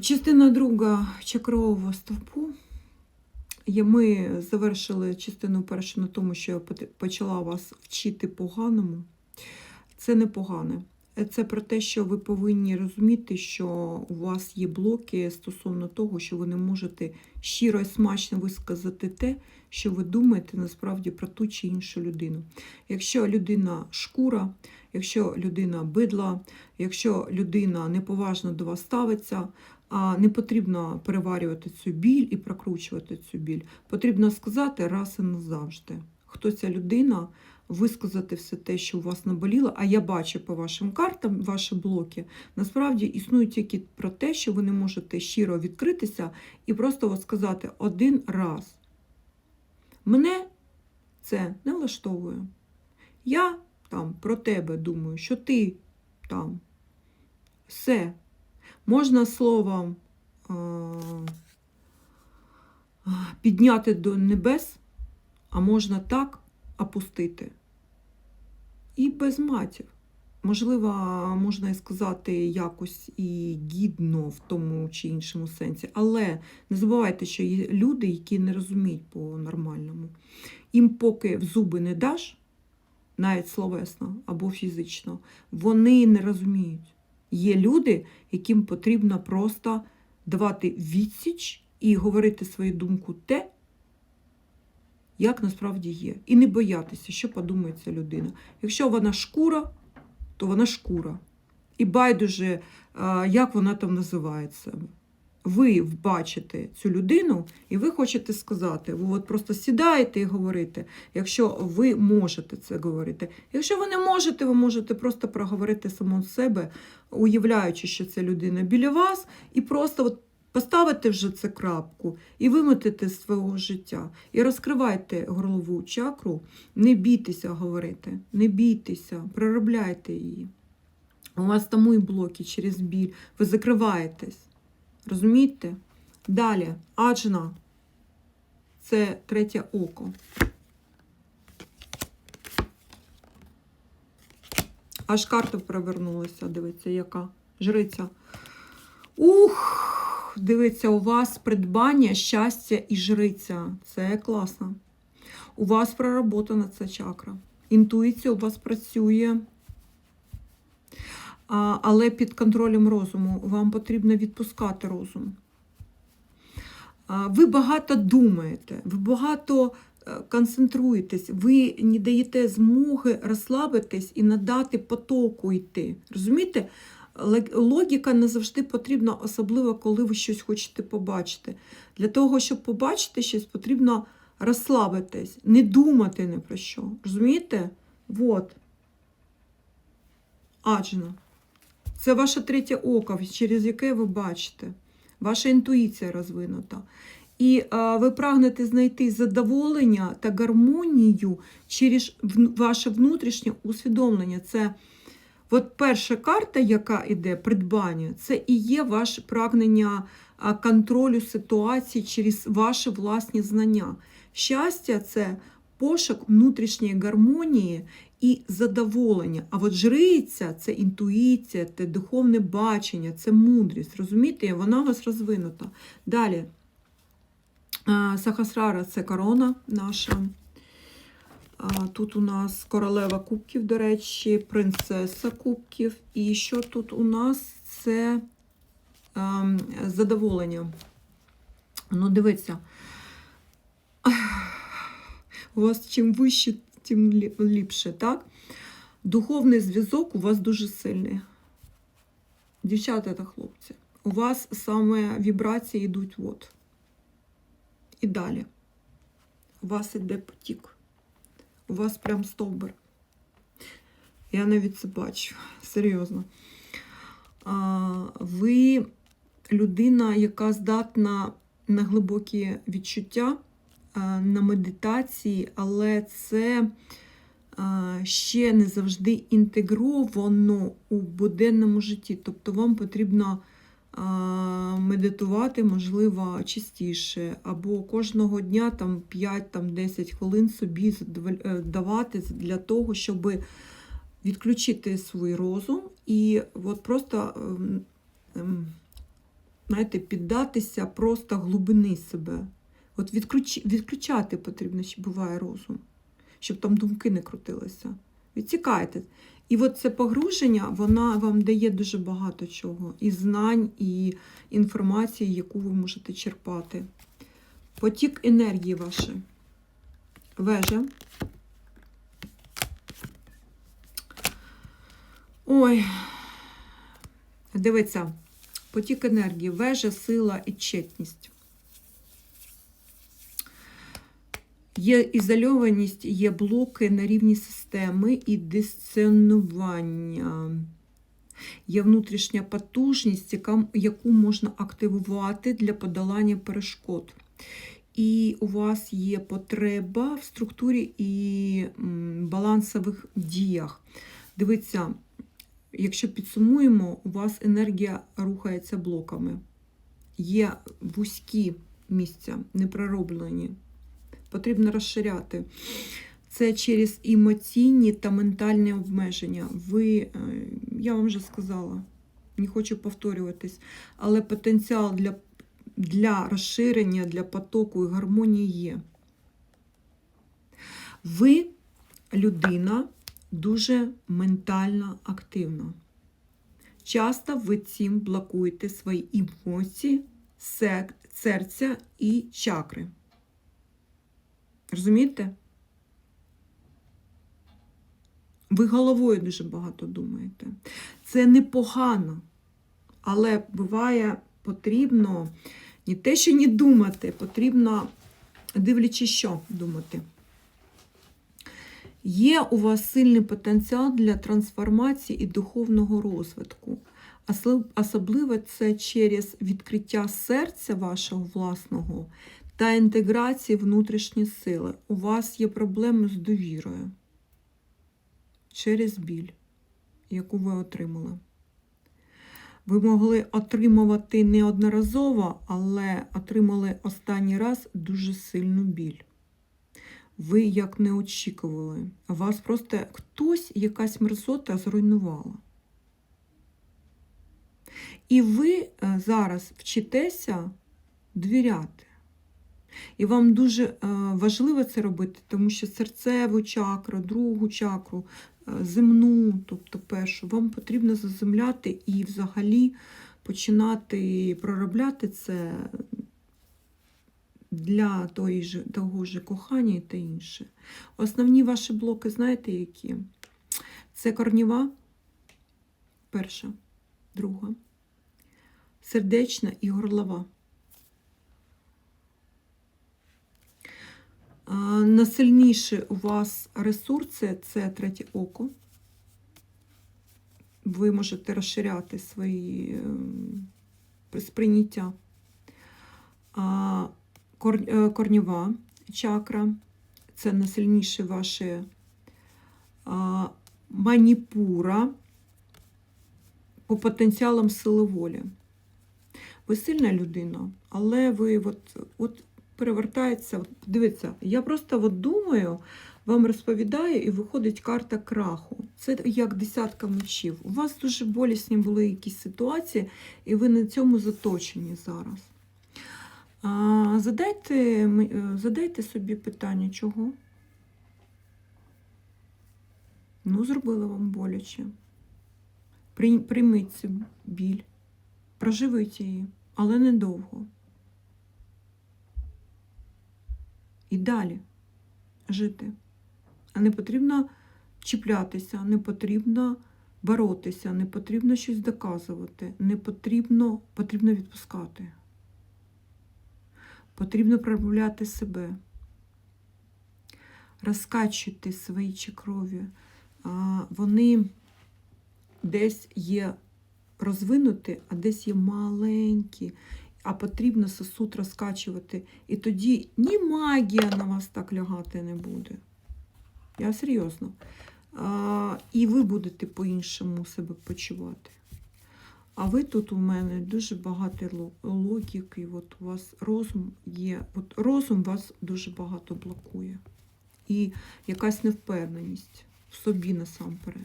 Частина друга чакрового стовпу. Ми завершили частину першу на тому, що я почала вас вчити поганому. Це не погане. Це про те, що ви повинні розуміти, що у вас є блоки стосовно того, що ви не можете щиро і смачно висказати те, що ви думаєте насправді про ту чи іншу людину. Якщо людина шкура, якщо людина бидла, якщо людина неповажно до вас ставиться, а не потрібно переварювати цю біль і прокручувати цю біль. Потрібно сказати раз і назавжди, хто ця людина, висказати все те, що у вас наболіло. А я бачу по вашим картам, ваші блоки, насправді існують тільки про те, що ви не можете щиро відкритися і просто сказати один раз. Мене це не влаштовує. Я там про тебе думаю, що ти там все. Можна словом е, підняти до небес, а можна так опустити. І без матів. Можливо, можна і сказати якось і гідно в тому чи іншому сенсі. Але не забувайте, що є люди, які не розуміють по-нормальному. Їм поки в зуби не даш, навіть словесно або фізично, вони не розуміють. Є люди, яким потрібно просто давати відсіч і говорити свою думку те, як насправді є. І не боятися, що подумає ця людина. Якщо вона шкура, то вона шкура. І байдуже, як вона там називає себе. Ви бачите цю людину, і ви хочете сказати, ви от просто сідаєте і говорите, якщо ви можете це говорити. Якщо ви не можете, ви можете просто проговорити самому себе, уявляючи, що це людина біля вас, і просто от поставити вже це крапку і виметити з свого життя. І розкривайте горлову чакру, не бійтеся говорити, не бійтеся, проробляйте її. У вас тому і блоки через біль. Ви закриваєтесь. Розумієте? Далі, аджна. Це третє око. Аж карта перевернулася, дивіться, яка жриця. Ух, дивіться, у вас придбання, щастя і жриця. Це класно. У вас проработана ця чакра. Інтуїція у вас працює. Але під контролем розуму. Вам потрібно відпускати розум. Ви багато думаєте, ви багато е, концентруєтесь, ви не даєте змоги розслабитись і надати потоку йти. Розумієте? Лог- Логіка не завжди потрібна, особливо коли ви щось хочете побачити. Для того, щоб побачити щось, потрібно розслабитись, не думати ні про що. Розумієте? Вот. Аджна. Це ваше третє око, через яке ви бачите. Ваша інтуїція розвинута. І а, ви прагнете знайти задоволення та гармонію через ваше внутрішнє усвідомлення. Це от перша карта, яка йде, придбання, це і є ваше прагнення контролю ситуації через ваші власні знання. Щастя це пошук внутрішньої гармонії і задоволення. А от жриця це інтуїція, це духовне бачення, це мудрість. Розумієте, вона у вас розвинута. Далі. Сахасрара це корона наша. Тут у нас королева кубків, до речі, принцеса кубків. І що тут у нас це ем, задоволення. Ну, дивіться. У вас чим вище, тим ліпше, так? Духовний зв'язок у вас дуже сильний. Дівчата та хлопці, у вас саме вібрації йдуть от. І далі. У вас іде потік. У вас прям стовбур. Я навіть це бачу. Серйозно. А, ви людина, яка здатна на глибокі відчуття, а, на медитації, але це а, ще не завжди інтегровано у буденному житті. Тобто вам потрібно медитувати, можливо, частіше, або кожного дня там 5-10 хвилин собі е, давати для того, щоб відключити свій розум і от просто ем, ем, знаєте, піддатися просто глибини себе. От відключ... відключати потрібно, ще буває розум, щоб там думки не крутилися. Відсікайте. І от це погруження, вона вам дає дуже багато чого. І знань, і інформації, яку ви можете черпати. Потік енергії ваше. Вежа. Ой, дивіться, потік енергії, вежа, сила і чесність. Є ізольованість, є блоки на рівні системи і дисциплінування. Є внутрішня потужність, яку можна активувати для подолання перешкод. І у вас є потреба в структурі і балансових діях. Дивіться, якщо підсумуємо, у вас енергія рухається блоками. Є вузькі місця, непророблені. Потрібно розширяти. Це через емоційні та ментальні обмеження. Ви, е, я вам вже сказала, не хочу повторюватись, але потенціал для, для розширення, для потоку і гармонії є. Ви людина дуже ментально активна. Часто ви цим блокуєте свої емоції, серця і чакри. Розумієте? Ви головою дуже багато думаєте. Це непогано, але буває потрібно не те, що не думати, потрібно, дивлячись, що думати. Є у вас сильний потенціал для трансформації і духовного розвитку. Особливо це через відкриття серця вашого власного та інтеграції внутрішні сили. У вас є проблеми з довірою через біль, яку ви отримали. Ви могли отримувати неодноразово, але отримали останній раз дуже сильну біль. Ви як не очікували. Вас просто хтось, якась мерзота зруйнувала. І ви е, зараз вчитеся довіряти. І вам дуже е, важливо це робити, тому що серцеву чакру, другу чакру, е, земну, тобто першу, вам потрібно заземляти і взагалі починати проробляти це для того ж кохання те інше. Основні ваші блоки, знаєте, які? Це корніва, перша, друга, сердечна і горлова. Насильніші у вас ресурси це третє око. Ви можете розширяти свої ем, сприйняття. А, е, корнєва чакра це найсильніші ваші маніпура по потенціалам сили волі. Ви сильна людина, але ви от, от перевертається. Дивіться, я просто от думаю, вам розповідаю, і виходить карта краху. Це як десятка мечів. У вас дуже болісні були якісь ситуації, і ви на цьому заточені зараз. А, задайте, е, задайте собі питання, чого? Ну, зробили вам боляче. Прийміть цю біль, проживіть її, але недовго. І далі жити. А не потрібно чіплятися, не потрібно боротися, не потрібно щось доказувати, не потрібно, потрібно відпускати. Потрібно проявляти себе, розкачувати свої чакрові. Вони десь є розвинуті, а десь є маленькі, а потрібно сосуд розкачувати. І тоді ні магія на вас так лягати не буде. Я серйозно. А, І ви будете по-іншому себе почувати. А ви тут у мене дуже багато ло- логіки, от у вас розум є. От розум вас дуже багато блокує. І якась невпевненість в собі насамперед.